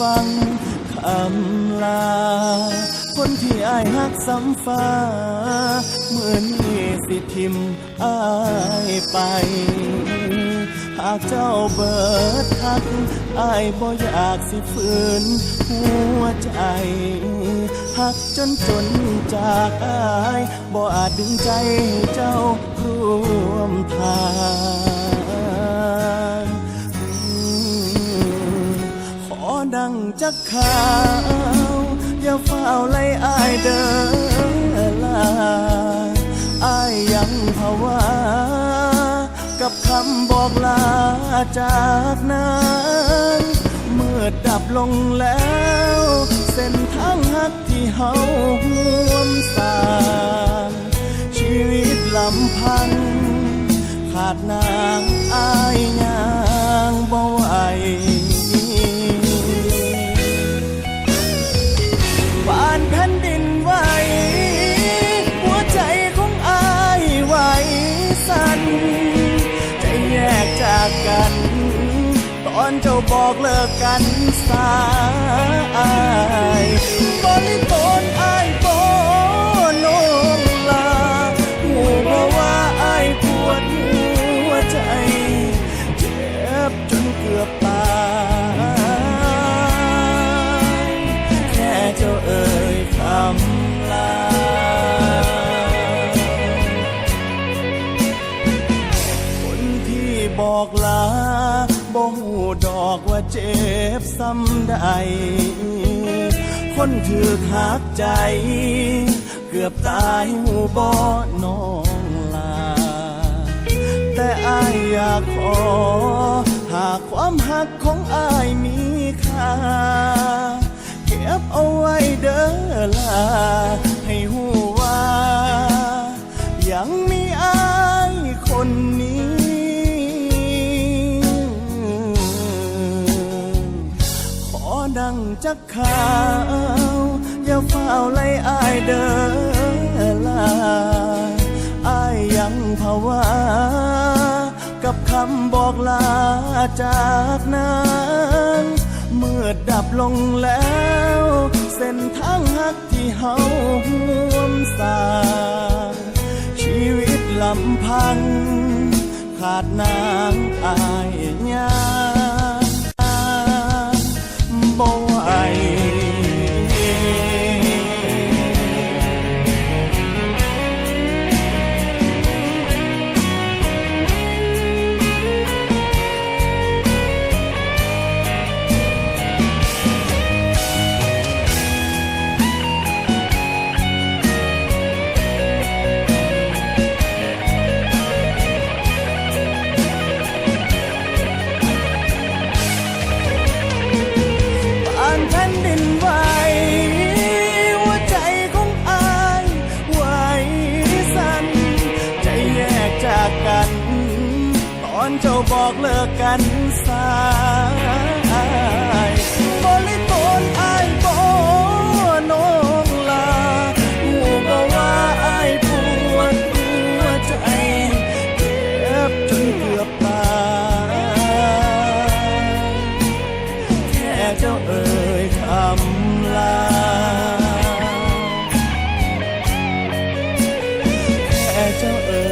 ฟังคำลา คนที่อายหักซ้ำฟ้า เมื่อนี้สิทิมอายไป หากเจ้าเบิดทักอายบ่อยากสิฝืนหัวใจหักจนจนจากอายบ่อาจดึงใจเจ้าร่วมทางขอดังจักขา อย่าเฝ้าไล่อายเดินลาอายยังภาวากับคำบอกลาจากนั้นเมื่อดับลงแล้ว เส้นทางหักที่เฮาห่วมสางชีวิตลำพัง ขาดนางอายยางบ่ไหว จากกัน ตอนเจ้าบอกเลิกกันสายบริโภคอาย อกว่าเจ็บซ้ำใด คนถือหักใจ เกือบตายหูบ่น้องลา แต่อายอยากขอ หากความหักของอายมีค่า เก็บเอาไว้เด้อลา จักขาวอย่าเฝ้าไล่อายเดินลาอายยังภาวากับคำบอกลาจากนั้นเมื่อดับลงแล้ว เส้นทางหักที่เฮาห่วมสาชีวิตลำพัง ขาดนางอายยา บ่ไหว นแผ่นดินไหวหัวใจของอายไหวสั่นใจแยกจากกัน ตอนเจ้าบอกเลิกกันสายบริโภคอาย แค่